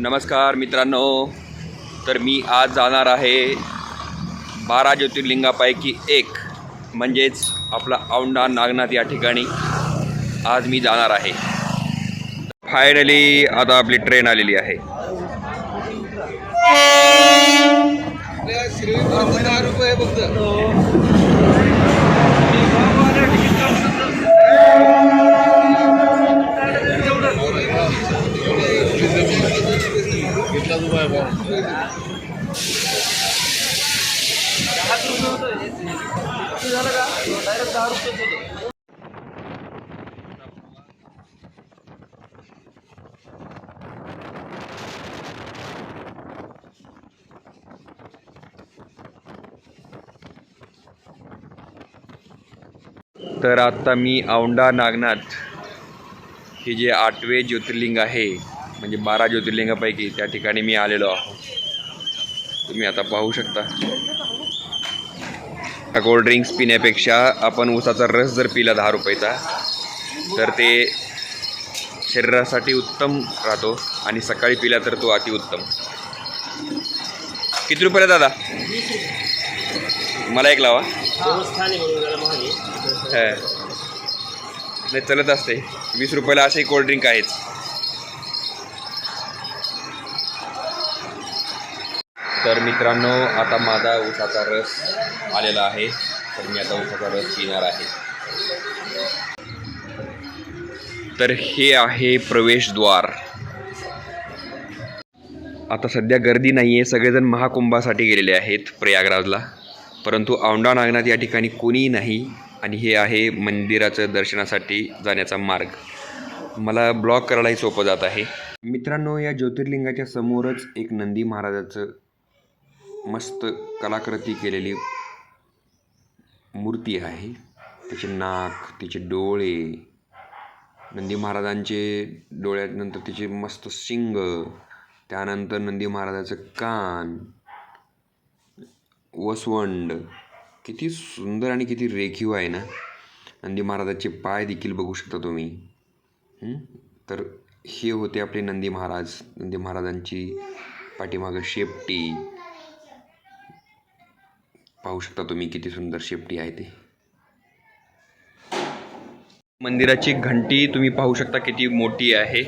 नमस्कार मित्रांनो. तर मी आज जाणार आहे बारा ज्योतिर्लिंगापैकी एक म्हणजेच आपला औंढा नागनाथ या ठिकाणी. आज मी जाणार आहे. फायनली आता आपली ट्रेन आलेली आहे. रुपये तर आत्ता मी औंढा नागनाथ हे जे आठवे ज्योतिर्लिंग आहे म्हणजे बारा ज्योतिर्लिंगापैकी त्या ठिकाणी मी आलेलो आहो. तुम्ही आता पाहू शकता. कोल्ड ड्रिंक्स पिण्यापेक्षा आपण उसाचा रस जर पिला दहा रुपयाचा तर ते शरीरासाठी उत्तम राहतो आणि सकाळी पिला तर तो अतिउत्तम किती रुपयाला दादा? मला एक लावा. हां। नाही चलत असते. वीस रुपयाला असे कोल्ड्रिंक आहेच तर मित्रांनो आता माझा उसाचा रस आलेला आहे. तर मी आता उसाचा रस पिणार आहे. तर हे आहे प्रवेशद्वार आता सध्या गर्दी नाही आहे सगळेजण महाकुंभासाठी गेलेले आहेत प्रयागराजला. परंतु औंढा नागनाथ या ठिकाणी कोणीही नाही. आणि हे आहे मंदिराचं दर्शनासाठी जाण्याचा मार्ग. मला ब्लॉक करायलाही सोपं जात आहे. मित्रांनो या ज्योतिर्लिंगाच्या समोरच एक नंदी महाराजाचं मस्त कलाकृती केलेली मूर्ती आहे. त्याचे नाक तिचे डोळे नंदी महाराजांचे डोळ्यानंतर तिचे मस्त शिंग त्यानंतर नंदी महाराजाचं कान वसवंड किती सुंदर आणि किती रेखीव आहे ना. नंदी महाराजाचे पाय देखील बघू शकता तुम्ही. तर हे होते आपले नंदी महाराज. नंदी महाराजांची पाठीमागं शेपटी. पाहू शकता तुम्ही किती सुंदर शेपटी आहे ते. मंदिराची घंटी तुम्ही पाहू शकता किती मोठी आहे.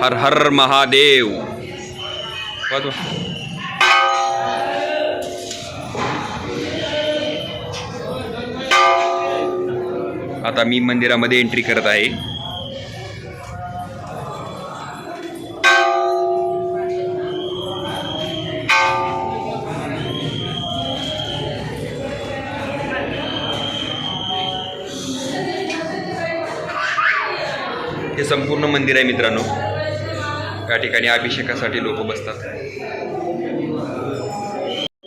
हर हर महादेव. वाजवा. आता मी मंदिरामध्ये एंट्री करत आहे हे संपूर्ण मंदिर आहे मित्रांनो या ठिकाणी अभिषेकासाठी लोक बसतात.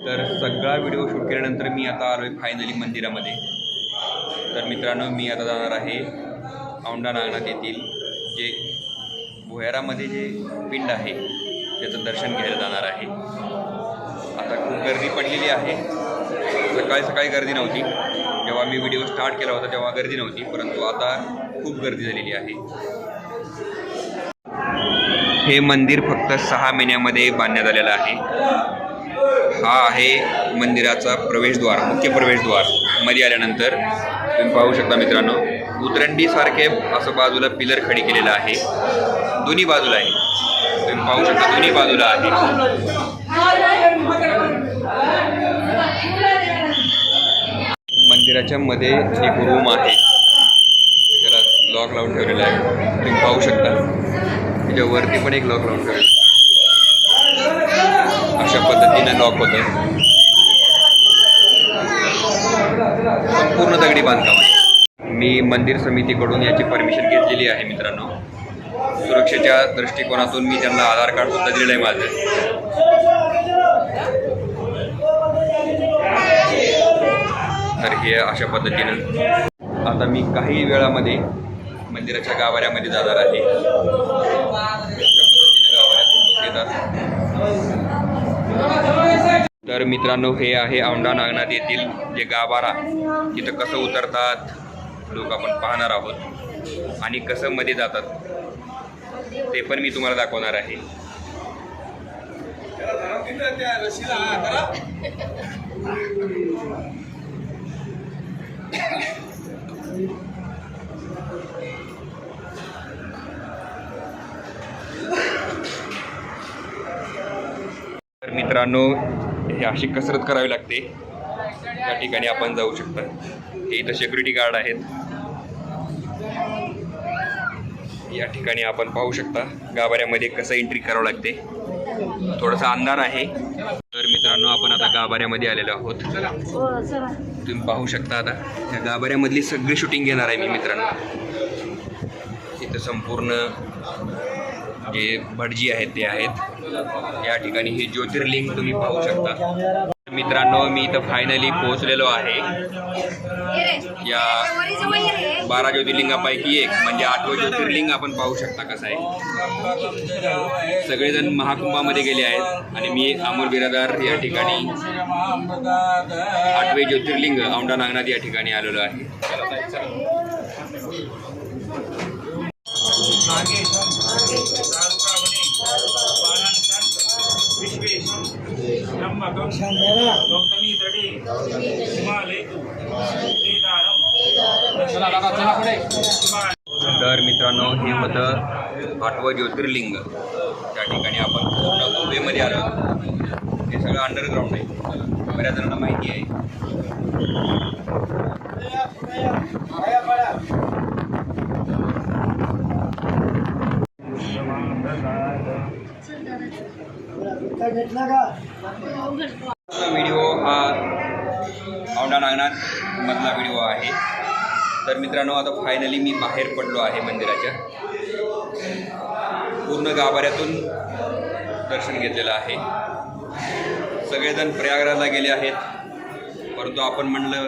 तर सगळा व्हिडिओ शूट केल्यानंतर मी आता आलो आहे फायनली मंदिरामध्ये. तर मित्रांनो मी आता जाणार आहे औंढा नागनाथ येथील जे भुयारामध्ये जे पिंड आहे त्याचं दर्शन घ्यायला जाणार आहे. आता खूप गर्दी पडलेली आहे. सकाळी सकाळी गर्दी नव्हती. जेव्हा मी व्हिडिओ स्टार्ट केला होता तेव्हा गर्दी नव्हती परंतु आता खूप गर्दी झालेली आहे. हे मंदिर फक्त सहा महिन्यामध्ये बांधण्यात आलेलं आहे. हा आहे मंदिराचा प्रवेशद्वार मुख्य प्रवेशद्वार. मध्ये आल्यानंतर तुम्ही पाहू शकता मित्रांनो उतरंडीसारखे असं बाजूला पिलर खडी केलेलं आहे. दोन्ही बाजूला आहे. तुम्ही पाहू शकता दोन्ही बाजूला आहे. मंदिराच्या मध्ये एक रूम आहे. त्याला लॉक लावून ठेवलेला आहे. तुम्ही पाहू शकता. म्हणजे त्याच्यावरती पण एक लॉक लावून ठेवलेलं अशा पद्धतीने लॉक होतं संपूर्ण दगडी बांधकाम. मी मंदिर समितीकडून याची परमिशन घेतलेली आहे मित्रांनो. सुरक्षेच्या दृष्टिकोनातून मी त्यांना आधार कार्ड सुद्धा दिलेलं आहे माझं. तर हे अशा पद्धतीनं. आता मी काही वेळामध्ये मंदिराच्या गाभाऱ्यामध्ये जाणार आहे. तर मित्रांनो हे आहे औंढा नागनाथ येथील जे गाभारा. तिथं कसं उतरतात लोक आपण पाहणार आहोत. आणि कसं मध्ये जातात ते पण मी तुम्हाला दाखवणार आहे. तर मित्रांनो हे अशी कसरत करावी लागते. या ठिकाणी आपण जाऊ शकता. हे इथं सिक्युरिटी गार्ड आहेत. या ठिकाणी आपण पाहू शकता गाभाऱ्यामध्ये कसं एंट्री करावं लागते. थोडासा अंधार आहे. तर मित्रांनो आपण आता गाभाऱ्यामध्ये आलेलो आहोत. चला तुम्ही पाहू शकता आता या गाभाऱ्यामधली सगळी शूटिंग घेणार आहे मी मित्रांनो. इथं संपूर्ण जे भटजी आहेत ते आहेत. या ठिकाणी हे ज्योतिर्लिंग तुम्ही पाहू शकता. मित्रांनो मी इथं फायनली पोहोचलेलो आहे. या बारा ज्योतिर्लिंगापैकी एक म्हणजे आठवं ज्योतिर्लिंग आपण पाहू शकता कसं आहे. सगळेजण महाकुंभामध्ये गेले आहेत आणि मी अमोल बिरादार या ठिकाणी आठवे ज्योतिर्लिंग औंढा नागनाथ या ठिकाणी आलेलो आहे. तर मित्रांनो हे होतं आठवं ज्योतिर्लिंग. त्या ठिकाणी आपण पूर्ण गोव्यामध्ये आलो. हे सगळं अंडरग्राऊंड आहे. बऱ्याच जणांना माहिती आहे. व्हिडिओ हा औंढा नागनाथ मधला व्हिडिओ आहे. तर मित्रांनो आता फायनली मी बाहेर पडलो आहे मंदिराच्या. पूर्ण गाभाऱ्यातून दर्शन घेतलेलं आहे. सगळेजण प्रयागराजला गेले आहेत. परंतु आपण म्हणलं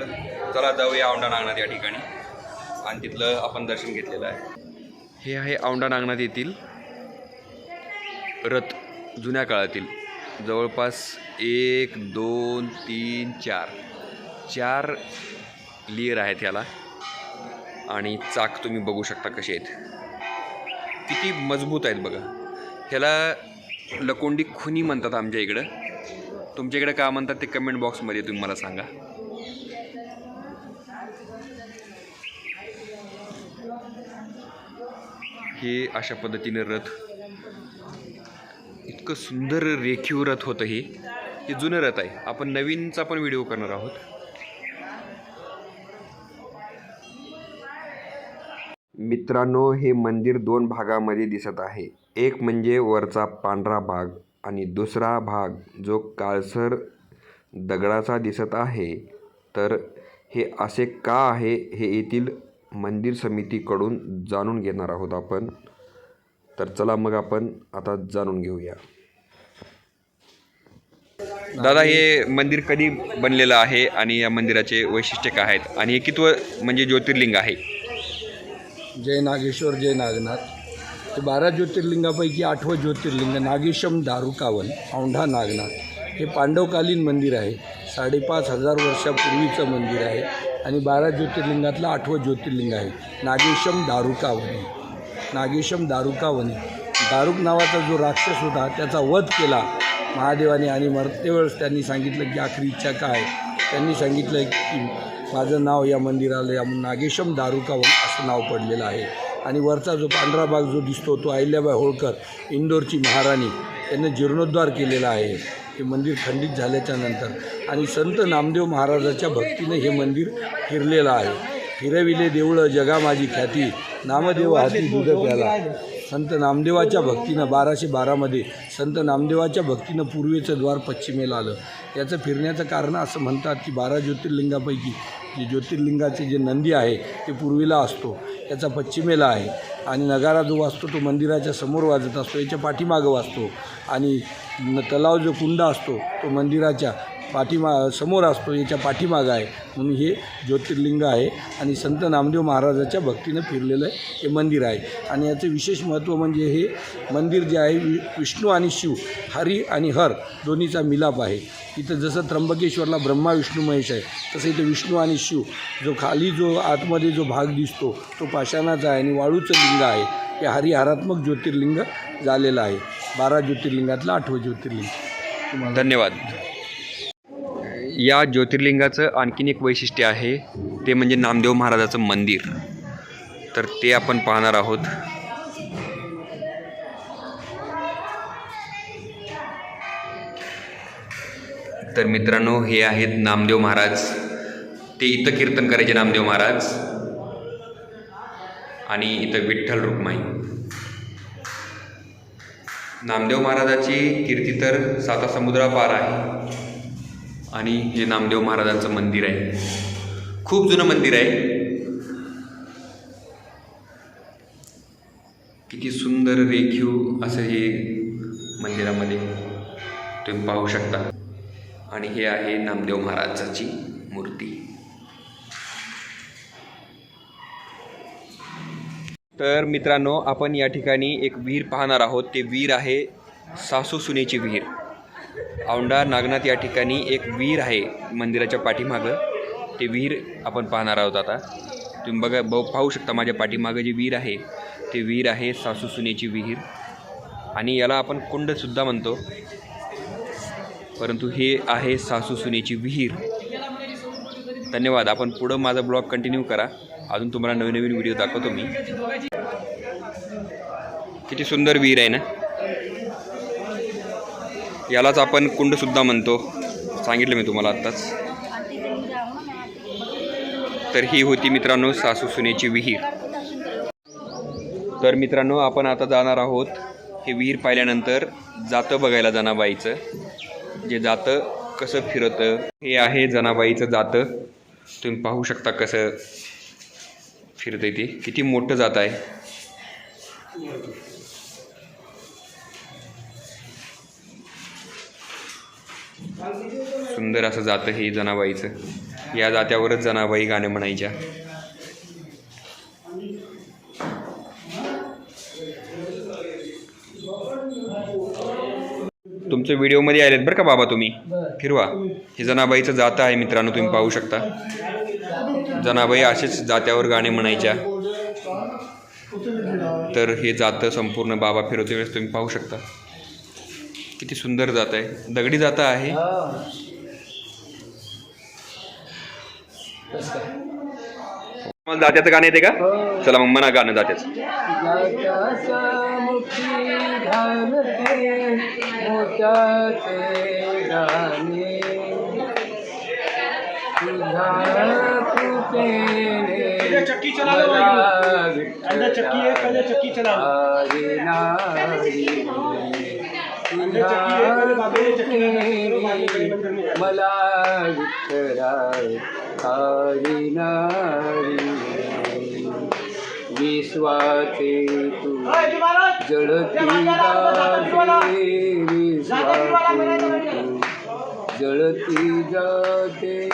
चला जाऊया औंढा नागनाथ या ठिकाणी. आणि तिथलं आपण दर्शन घेतलेलं आहे. हे आहे औंढा नागनाथ येथील रथ जुन्या काळातील. जवळपास एक दोन तीन चार. चार लिअर आहेत ह्याला. आणि चाक तुम्ही बघू शकता कसे आहेत. किती मजबूत आहेत बघा. ह्याला लकोंडी खुनी म्हणतात आमच्या इकडं. तुमच्याकडे का म्हणतात ते कमेंट बॉक्समध्ये तुम्ही मला सांगा. हे अशा पद्धतीने रथ इतकं सुंदर रेखीव रथ होतं हे. हे जुनं रथ आहे. आपण नवीनचा पण व्हिडिओ करणार आहोत. मित्रांनो हे मंदिर दोन भागामध्ये दिसत आहे. एक म्हणजे वरचा पांढरा भाग आणि दुसरा भाग जो काळसर दगडाचा दिसत आहे. तर हे असे का आहे हे येथील मंदिर समितीकडून जाणून घेणार आहोत आपण. तर चला मग आपण आता जाणून घेऊया. दादा हे मंदिर कधी बनलेलं आहे आणि या मंदिराचे वैशिष्ट्य काय आहेत? आणि हे कितवं म्हणजे ज्योतिर्लिंग आहे. जय नागेश्वर जय नागनाथ. हे बारा ज्योतिर्लिंगापैकी आठवं ज्योतिर्लिंग नागेशम दारुकावन औंढा नागनाथ. हे पांडवकालीन मंदिर आहे. साडेपाच हजार वर्षापूर्वीचं मंदिर आहे. आणि बारा ज्योतिर्लिंगातलं आठवं ज्योतिर्लिंग आहे. नागेशम दारुकावनी. नागेशम दारुकावनी. दारुक नावाचा जो राक्षस होता त्याचा वध केला. महादेवाने आणि मरतेवेळेस त्यांनी सांगितलं की आखरी इच्छा काय? त्यांनी सांगितलं की माझं नाव या मंदिराला या नागेशम दारुकावन असं नाव पडलेलं आहे. आणि वरचा जो पांढरा भाग जो दिसतो तो अहिल्याबाई होळकर इंदोरची महाराणी यांनी जीर्णोद्धार केलेला आहे. हे मंदिर खंडित झाल्याच्यानंतर. आणि संत नामदेव महाराजाच्या भक्तीने हे मंदिर फिरलेलं आहे. फिरविले देऊळं जगा माझी ख्याती. नामदेव हाती दूध प्याला. संत नामदेवाच्या भक्तीनं बाराशे बारामध्ये संत नामदेवाच्या भक्तीनं पूर्वेचं द्वार पश्चिमेला आलं. याचं फिरण्याचं कारण असं म्हणतात की बारा ज्योतिर्लिंगापैकी जे ज्योतिर्लिंगाचे जे नंदी आहे ते पूर्वेला असतो. याचा पश्चिमेला आहे. आणि नगारा जो वाजतो तो मंदिराच्या समोर वाजत असतो. याच्या पाठीमागं वाजतो. आणि न तलाव जो कुंड असतो तो मंदिराच्या पाठीमा समोर असतो याच्या पाठीमागं आहे. म्हणून हे ज्योतिर्लिंग आहे आणि संत नामदेव महाराजाच्या भक्तीनं फिरलेलं हे मंदिर आहे. आणि याचं विशेष महत्त्व म्हणजे हे मंदिर जे आहे वि विष्णू आणि शिव हरी आणि हर दोन्हीचा मिलाप आहे. इथं जसं त्र्यंबकेश्वरला ब्रह्मा विष्णू महेश आहे तसं इथं विष्णू आणि शिव जो खाली जो आतमध्ये जो भाग दिसतो तो पाषाणाचा आहे आणि वाळूचं लिंग आहे. हे हरिहारात्मक ज्योतिर्लिंग झालेलं आहे. बारा ज्योतिर्लिंगातलं आठवं ज्योतिर्लिंग. धन्यवाद. या ज्योतिर्लिंगाचं आणखीन एक वैशिष्ट्य आहे ते म्हणजे नामदेव महाराजाचं मंदिर. तर ते आपण पाहणार आहोत. तर मित्रांनो हे आहेत नामदेव महाराज. ते इथं कीर्तन करायचे नामदेव महाराज. आणि इथं विठ्ठल रुक्माई. नामदेव महाराजाची कीर्ती तर सातासमुद्रापार आहे. आणि हे नामदेव महाराजांचं मंदिर आहे. खूप जुनं मंदिर आहे. किती सुंदर रेखीव असं हे मंदिरामध्ये तुम्ही पाहू शकता. आणि हे आहे नामदेव महाराजाची मूर्ती. तर मित्रांनो आपण या ठिकाणी एक विहीर पाहणार आहोत. ते विहीर आहे सासू सुनेची विहीर. औंढा नागनाथ या ठिकाणी एक विहीर आहे मंदिराच्या पाठीमागं. ते विहीर आपण पाहणार आहोत आता. तुम्ही बघा ब पाहू शकता माझ्या पाठीमागं जी विहीर आहे ते विहीर आहे सासू सुनेची विहीर. आणि याला आपण कुंडसुद्धा म्हणतो. परंतु हे आहे सासू सुनेची विहीर. धन्यवाद. आपण पुढं माझा ब्लॉग कंटिन्यू करा. अजून तुम्हाला नवीन नवीन व्हिडिओ दाखवतो मी. किती सुंदर विहीर आहे ना? यालाच आपण कुंडसुद्धा म्हणतो. सांगितलं मी तुम्हाला आत्ताच. तर ही होती मित्रांनो सासू सुनेची विहीर. तर मित्रांनो आपण आता जाणार आहोत हे विहीर पाहिल्यानंतर जातं बघायला जनाबाईचं. जे जातं कसं फिरतं हे आहे जनाबाईचं जातं. तुम्ही पाहू शकता कसं फिरतं ते. किती मोठं जात आहे. सुंदर असं जातं हे जनाबाईचं. या जात्यावरच जनाबाई गाणे म्हणायच्या. तुमचं व्हिडिओमध्ये आलेत बरं का बाबा तुम्ही? फिरवा. हे जनाबाईचं जातं आहे मित्रांनो तुम्ही पाहू शकता. जनाबाई असेच जात्यावर गाणे म्हणायच्या. तर हे जातं संपूर्ण बाबा फिरवते वेळेस तुम्ही पाहू शकता. किती सुंदर जात आहे. दगडी जातं आहे. मला जात्याचं गाणं येते का? चला मग म्हणा गाणं जात्याचं चक्की चला लो मला लो हरी नारी. विश्वाचे तू जळती जाते विश्वाचे तू. जळती जाते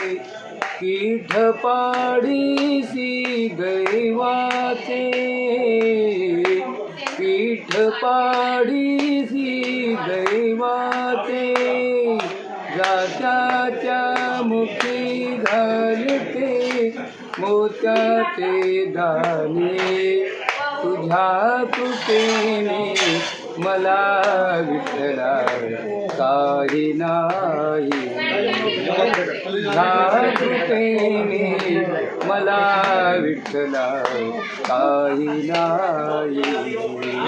पीठ पाडीसी दैवाचे पीठ पाडीसी दैवाते जात्याच्या मुखी घालते मोत्याचे दाणे. तुझ्या कृपेने मला विठला काही नाही. मला विठ्ठला काही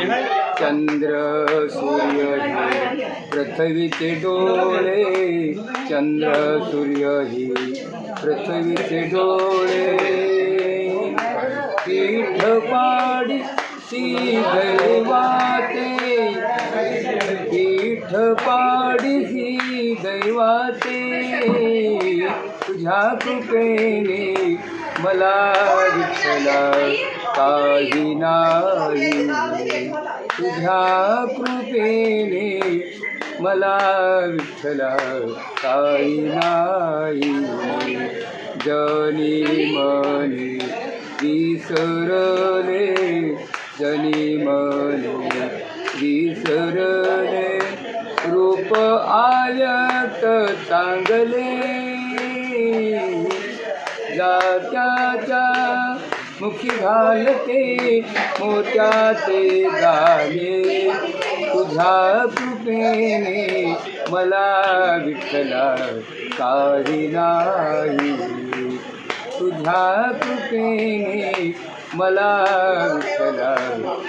नाही चंद्र सूर्य हे पृथ्वीचे डोळे चंद्र सूर्य ही पृथ्वीचे डोळे पीठ पाडी दैवाते पीठ पाडी सी दैवाते तुझ्या कृपेने मला विठ्ठला काही नाही तुझ्या कृपेने मला विठ्ठला काही नाही जनी मनी विसरले जनी मनी विसरले रूप आयत चांगले जात्याच्या मुखी घालते मोत्याचे दाणे. तुझ्या कृपेने मला विठ्ठला काही नाही. तुझ्या कृपेने मला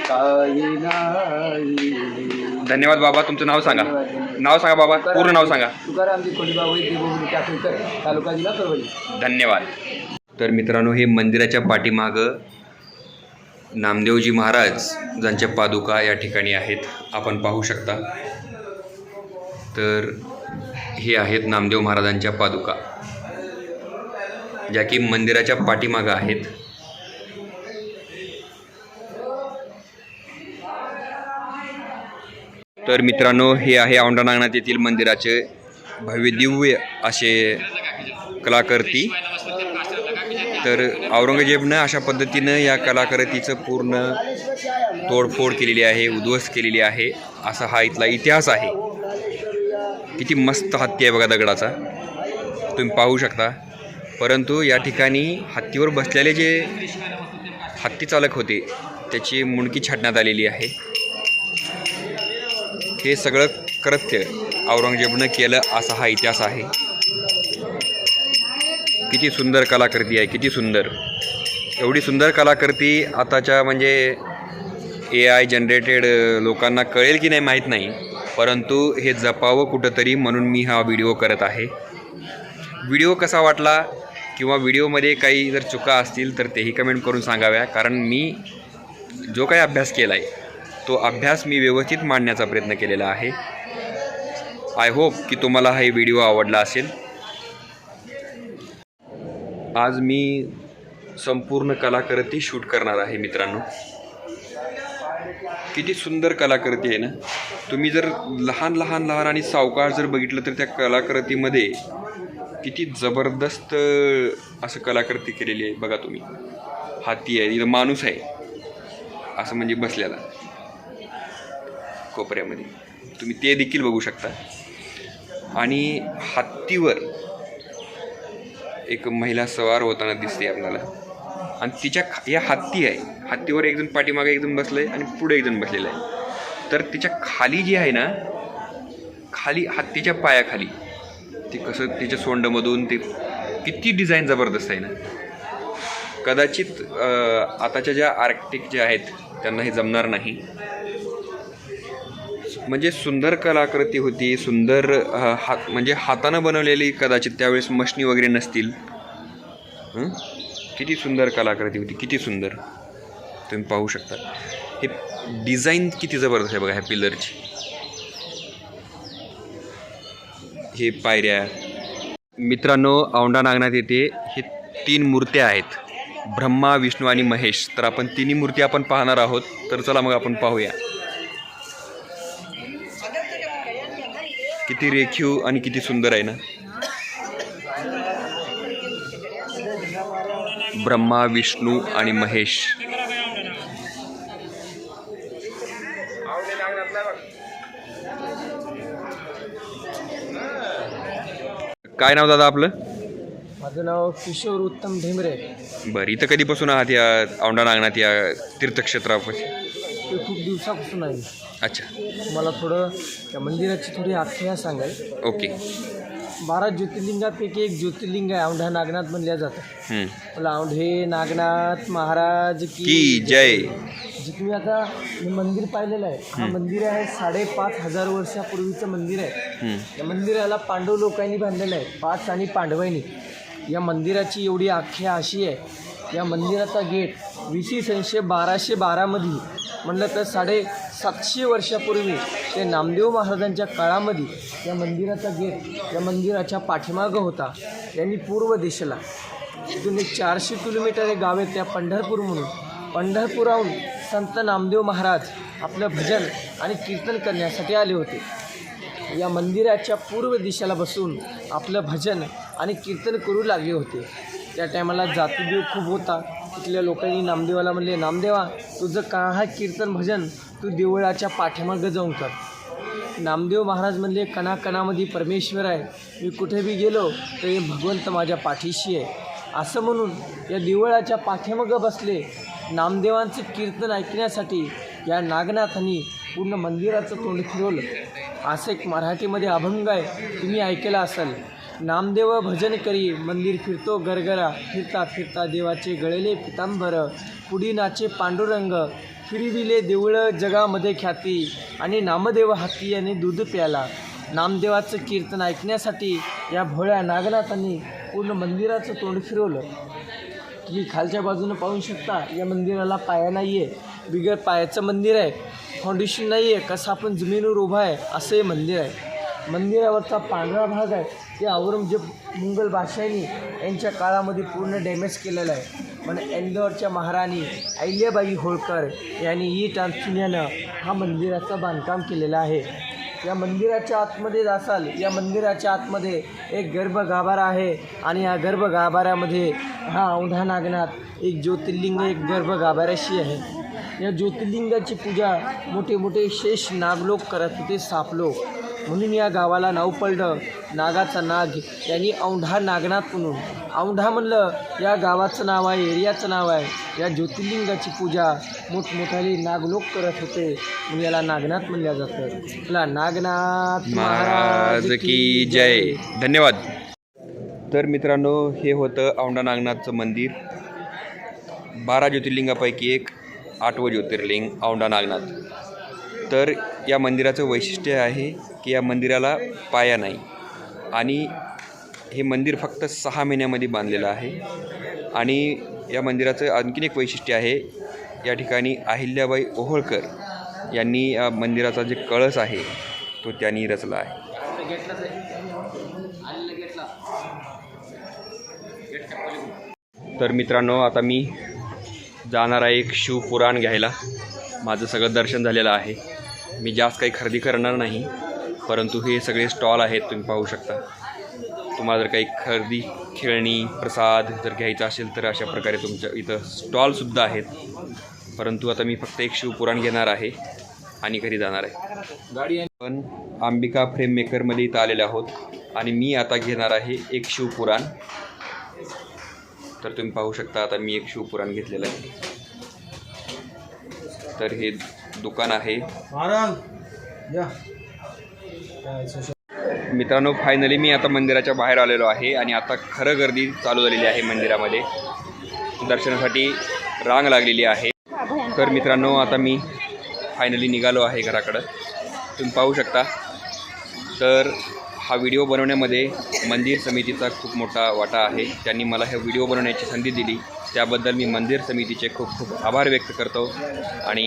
काही नाही धन्यवाद बाबा तुमचं नाव सांगा. नाव सांगा बाबा पूर्ण नाव सांगा. तालुका जिल्हा परभणी. धन्यवाद. तर मित्रांनो हे मंदिराच्या पाठीमागं नामदेवजी महाराज ज्यांच्या पादुका या ठिकाणी आहेत आपण पाहू शकता. तर हे आहेत नामदेव महाराजांच्या पादुका ज्या की मंदिराच्या पाठीमागं आहेत. तर मित्रांनो हे आहे औंढा नागनाथ येथील मंदिराचे भव्य दिव्य असे कलाकृती. तर औरंगजेबनं अशा पद्धतीनं या कलाकृतीचं पूर्ण तोडफोड केलेली आहे उद्ध्वस्त केलेली आहे. असा हा इथला इतिहास आहे. किती मस्त हत्ती आहे बघा दगडाचा. तुम्ही पाहू शकता. परंतु या ठिकाणी हत्तीवर बसलेले जे हत्ती चालक होते त्याची मुंडकी छाटण्यात आलेली आहे. हे सगळं कृत्य औरंगजेबनं केलं असा हा इतिहास आहे. किती सुंदर कलाकृती आहे किती सुंदर. एवढी सुंदर कलाकृती आताच्या म्हणजे ए आय जनरेटेड लोकांना कळेल की नाही माहीत नाही. परंतु हे जपावं कुठंतरी म्हणून मी हा व्हिडिओ करत आहे. व्हिडिओ कसा वाटला किंवा व्हिडिओमध्ये काही जर चुका असतील तर तेही कमेंट करून सांगाव्या. कारण मी जो काही अभ्यास केला आहे तो अभ्यास मी व्यवस्थित मांडण्याचा प्रयत्न केलेला आहे. आय होप की तुम्हाला हा व्हिडिओ आवडला असेल. आज मी संपूर्ण कलाकृती शूट करणार आहे मित्रांनो. किती सुंदर कलाकृती आहे ना. तुम्ही जर लहान लहान लहान आणि सावकाश जर बघितलं तर त्या कलाकृतीमध्ये किती जबरदस्त असं कलाकृती केलेली आहे बघा तुम्ही. हाती आहे इथं माणूस आहे. असं म्हणजे बसल्याला कोपऱ्यामध्ये. तुम्ही ते देखील बघू शकता. आणि हत्तीवर एक महिला सवार होताना दिसते आपल्याला. आणि तिच्या खा या हत्ती आहे. हत्तीवर एकजण पाठीमागे एकजण बसलं आहे आणि पुढे एकजण बसलेलं आहे. तर तिच्या खाली जी आहे ना खाली हत्तीच्या पायाखाली ते कसं तिच्या सोंडमधून ते किती डिझाईन जबरदस्त आहे ना. कदाचित आताच्या ज्या आर्किटेक्ट ज्या आहेत त्यांना हे जमणार नाही. म्हणजे सुंदर कलाकृती होती सुंदर हात म्हणजे हातानं बनवलेली कदाचित त्यावेळेस मशनी वगैरे नसतील. किती सुंदर कलाकृती होती किती सुंदर. तुम्ही पाहू शकता. हे डिझाईन किती जबरदस्त आहे बघा ह्या पिलरची. हे पायऱ्या. मित्रांनो औंढा नागनाथ येथे हे तीन मूर्त्या आहेत. ब्रह्मा विष्णू आणि महेश. तर आपण तिन्ही मूर्ती आपण पाहणार आहोत. तर चला मग आपण पाहूया. किती रेखीव आणि किती सुंदर आहे ना? ब्रह्मा विष्णू आणि महेश. काय नाव दादा आपलं? माझं नाव किशोर उत्तम ढेमरे बरं इथं कधीपासून आहात या औंढा नागनाथ या तीर्थक्षेत्रापाशी? ते खूप दिवसापासून आहे. अच्छा. मला थोडं त्या मंदिराची थोडी आख्या सांगाल. ओके. बारा ज्योतिर्लिंगापैकी एक ज्योतिर्लिंग आहे औंढा नागनाथ म्हणल्या जातं. हम्म. मला औंढे नागनाथ महाराज की जय. जे तुम्ही आता हे मंदिर पाहिलेलं आहे. हा मंदिर आहे साडेपाच हजार वर्षापूर्वीचं मंदिर आहे. हम्म. या मंदिराला पांडव लोकांनी बांधलेलं आहे पाच आणि पांडवांनी. या मंदिराची एवढी आख्या अशी आहे या मंदिराचा गेट वीस संशे बाराशे बारामध्ये म्हणलं तर साडे सातशे वर्षापूर्वी ते नामदेव महाराजांच्या काळामध्ये या मंदिराचा गेट या मंदिराच्या पाठीमागं होता. त्यांनी पूर्व दिशेला तिथून एक चारशे किलोमीटर हे गाव आहे त्या पंढरपूर म्हणून. पंढरपुराहून संत नामदेव महाराज आपलं भजन आणि कीर्तन करण्यासाठी आले होते. या मंदिराच्या पूर्व दिशेला बसून आपलं भजन आणि कीर्तन करू लागले होते. त्या टायमाला जातीदेव खूप होता. तिथल्या लोकांनी नामदेवाला म्हणले नामदेवा तुझं का हा कीर्तन भजन तू देवळाच्या पाठीमागं जाऊन कर. नामदेव महाराज म्हणले कणाकणामध्ये परमेश्वर आहे. मी कुठे बी गेलो तर हे भगवंत माझ्या पाठीशी आहे. असं म्हणून या देवळाच्या पाठीमागं बसले. नामदेवांचं कीर्तन ऐकण्यासाठी या नागनाथांनी पूर्ण मंदिराचं तोंड फिरवलं. असं एक मराठीमध्ये अभंग आहे. तुम्ही ऐकलं असाल. नामदेव भजन करी मंदिर फिरतो गरगरा फिरता फिरता देवाचे गळेले पितांबर पुढी नाचे पांडुरंग फिरविले देवळं जगामध्ये ख्याती आणि नामदेव हाती आणि दूध प्याला. नामदेवाचं कीर्तन ऐकण्यासाठी या भोळ्या नागनाथांनी पूर्ण मंदिराचं तोंड फिरवलं. तुम्ही खालच्या बाजूनं पाहू शकता या मंदिराला पाया नाही आहे बिगर पायाचं मंदिर आहे. फाउंडेशन नाही आहे कसं आपण जमिनीवर उभा आहे असं हे मंदिर आहे. मंदिरावरचा पांढरा भाग आहे. ते औरंगजेब मुघल बादशाहनी यांच्या काळामध्ये पूर्ण डॅमेज केलेलं आहे. म्हणजे पण इंदोरच्या महाराणी अहिल्याबाई होळकर यांनी ईट आणि चुन्यानं हा मंदिराचं बांधकाम केलेलं आहे. या मंदिराच्या आतमध्ये जासाल या मंदिराच्या आतमध्ये एक गर्भगाभारा आहे आणि या गर्भगाभाऱ्यामध्ये हा औंढा नागनाथ एक ज्योतिर्लिंग एक गर्भगाभाऱ्याशी आहे. या ज्योतिर्लिंगाची पूजा मोठे मोठे शेष नागलोक करत होते सापलोक. म्हणून या गावाला नाव पडलं. नागाचा नाग यांनी औंढा नागनाथ म्हणून. औंढा म्हणलं या गावाचं नाव आहे एरियाचं नाव आहे. या ज्योतिर्लिंगाची पूजा मोठमोठाले नागलोक करत होते. म्हणून याला नागनाथ म्हणलं जातं. याला नागनाथ महाराज की जय. धन्यवाद. तर मित्रांनो हे होतं औंढा नागनाथचं मंदिर. बारा ज्योतिर्लिंगापैकी एक आठवं ज्योतिर्लिंग औंढा नागनाथ. तर या मंदिराचं वैशिष्ट्य आहे की या मंदिराला पाया नाही. आणि हे मंदिर फक्त सहा महिन्यामध्ये बांधलेलं आहे. आणि या मंदिराचं आणखीन एक वैशिष्ट्य आहे या ठिकाणी अहिल्याबाई ओहोळकर यांनी या मंदिराचा जे कळस आहे तो त्यांनी रचला आहे. तर मित्रांनो आता मी जाणार आहे एक शिवपुराण घ्यायला. माझं सगळं दर्शन झालेलं आहे. मी जास्त काही खरेदी करणार नाही परंतु हे सगळे स्टॉल आहेत तुम्ही पाहू शकता. तुम्हाला जर काही खरेदी खेळणी प्रसाद जर घ्यायचा असेल तर अशा प्रकारे तुमच्या इथं स्टॉलसुद्धा आहेत. परंतु आता मी फक्त एक शिवपुराण घेणार आहे आणि घरी जाणार आहे. पण अंबिका फ्रेम मेकरमध्ये इथं आलेले आहोत आणि मी आता घेणार आहे एक शिवपुराण. तर तुम्ही पाहू शकता आता मी एक शिवपुराण घेतलेलं आहे. तर हे दुकान आहे. मित्रांनो फायनली मी आता मंदिराच्या बाहेर आलेलो आहे आणि आता खरं गर्दी चालू झालेली आहे मंदिरामध्ये. दर्शनासाठी रांग लागलेली आहे. तर मित्रांनो आता मी फायनली निघालो आहे घराकडं. तुम्ही पाहू शकता. तर हा व्हिडिओ बनवण्यामध्ये मंदिर समितीचा खूप मोठा वाटा आहे. त्यांनी मला हा व्हिडिओ बनवण्याची संधी दिली. त्याबद्दल मी मंदिर समितीचे खूप खूप आभार व्यक्त करतो आणि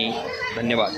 धन्यवाद.